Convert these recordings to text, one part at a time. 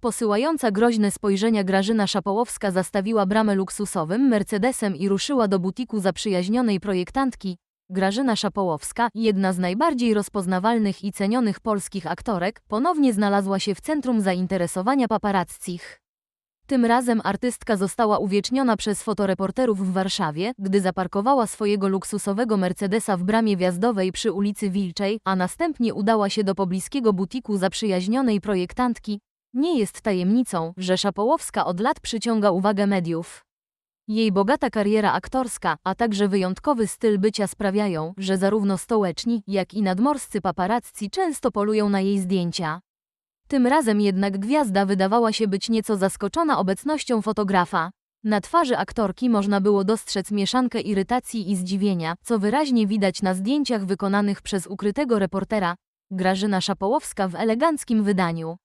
Posyłająca groźne spojrzenia Grażyna Szapołowska zastawiła bramę luksusowym Mercedesem i ruszyła do butiku zaprzyjaźnionej projektantki. Grażyna Szapołowska, jedna z najbardziej rozpoznawalnych i cenionych polskich aktorek, ponownie znalazła się w centrum zainteresowania paparazzich. Tym razem artystka została uwieczniona przez fotoreporterów w Warszawie, gdy zaparkowała swojego luksusowego Mercedesa w bramie wjazdowej przy ulicy Wilczej, a następnie udała się do pobliskiego butiku zaprzyjaźnionej projektantki. Nie jest tajemnicą, że Szapołowska od lat przyciąga uwagę mediów. Jej bogata kariera aktorska, a także wyjątkowy styl bycia sprawiają, że zarówno stołeczni, jak i nadmorscy paparazzi często polują na jej zdjęcia. Tym razem jednak gwiazda wydawała się być nieco zaskoczona obecnością fotografa. Na twarzy aktorki można było dostrzec mieszankę irytacji i zdziwienia, co wyraźnie widać na zdjęciach wykonanych przez ukrytego reportera, Grażyna Szapołowska w eleganckim wydaniu.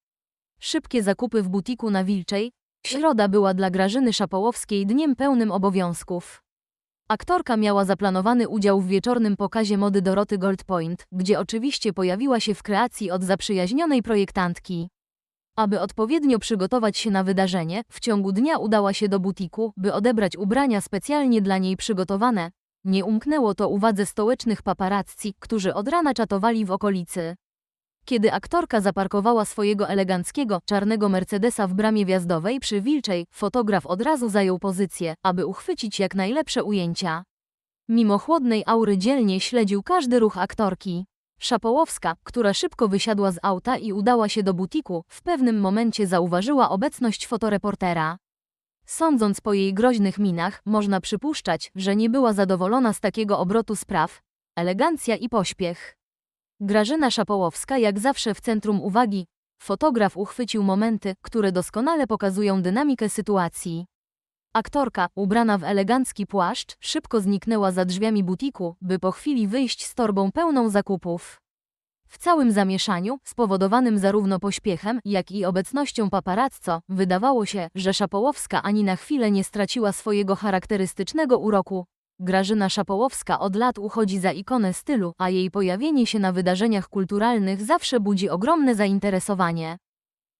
Szybkie zakupy w butiku na Wilczej. Środa była dla Grażyny Szapołowskiej dniem pełnym obowiązków. Aktorka miała zaplanowany udział w wieczornym pokazie mody Doroty Goldpoint, gdzie oczywiście pojawiła się w kreacji od zaprzyjaźnionej projektantki. Aby odpowiednio przygotować się na wydarzenie, w ciągu dnia udała się do butiku, by odebrać ubrania specjalnie dla niej przygotowane. Nie umknęło to uwadze stołecznych paparazzi, którzy od rana czatowali w okolicy. Kiedy aktorka zaparkowała swojego eleganckiego, czarnego Mercedesa w bramie wjazdowej przy Wilczej, fotograf od razu zajął pozycję, aby uchwycić jak najlepsze ujęcia. Mimo chłodnej aury dzielnie śledził każdy ruch aktorki. Szapołowska, która szybko wysiadła z auta i udała się do butiku, w pewnym momencie zauważyła obecność fotoreportera. Sądząc po jej groźnych minach, można przypuszczać, że nie była zadowolona z takiego obrotu spraw. Elegancja i pośpiech. Grażyna Szapołowska jak zawsze w centrum uwagi. Fotograf uchwycił momenty, które doskonale pokazują dynamikę sytuacji. Aktorka, ubrana w elegancki płaszcz, szybko zniknęła za drzwiami butiku, by po chwili wyjść z torbą pełną zakupów. W całym zamieszaniu, spowodowanym zarówno pośpiechem, jak i obecnością paparazzo, wydawało się, że Szapołowska ani na chwilę nie straciła swojego charakterystycznego uroku. Grażyna Szapołowska od lat uchodzi za ikonę stylu, a jej pojawienie się na wydarzeniach kulturalnych zawsze budzi ogromne zainteresowanie.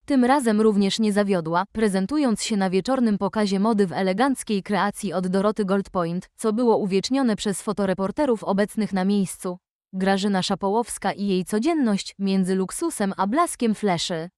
Tym razem również nie zawiodła, prezentując się na wieczornym pokazie mody w eleganckiej kreacji od Doroty Goldpoint, co było uwiecznione przez fotoreporterów obecnych na miejscu. Grażyna Szapołowska i jej codzienność między luksusem a blaskiem fleszy.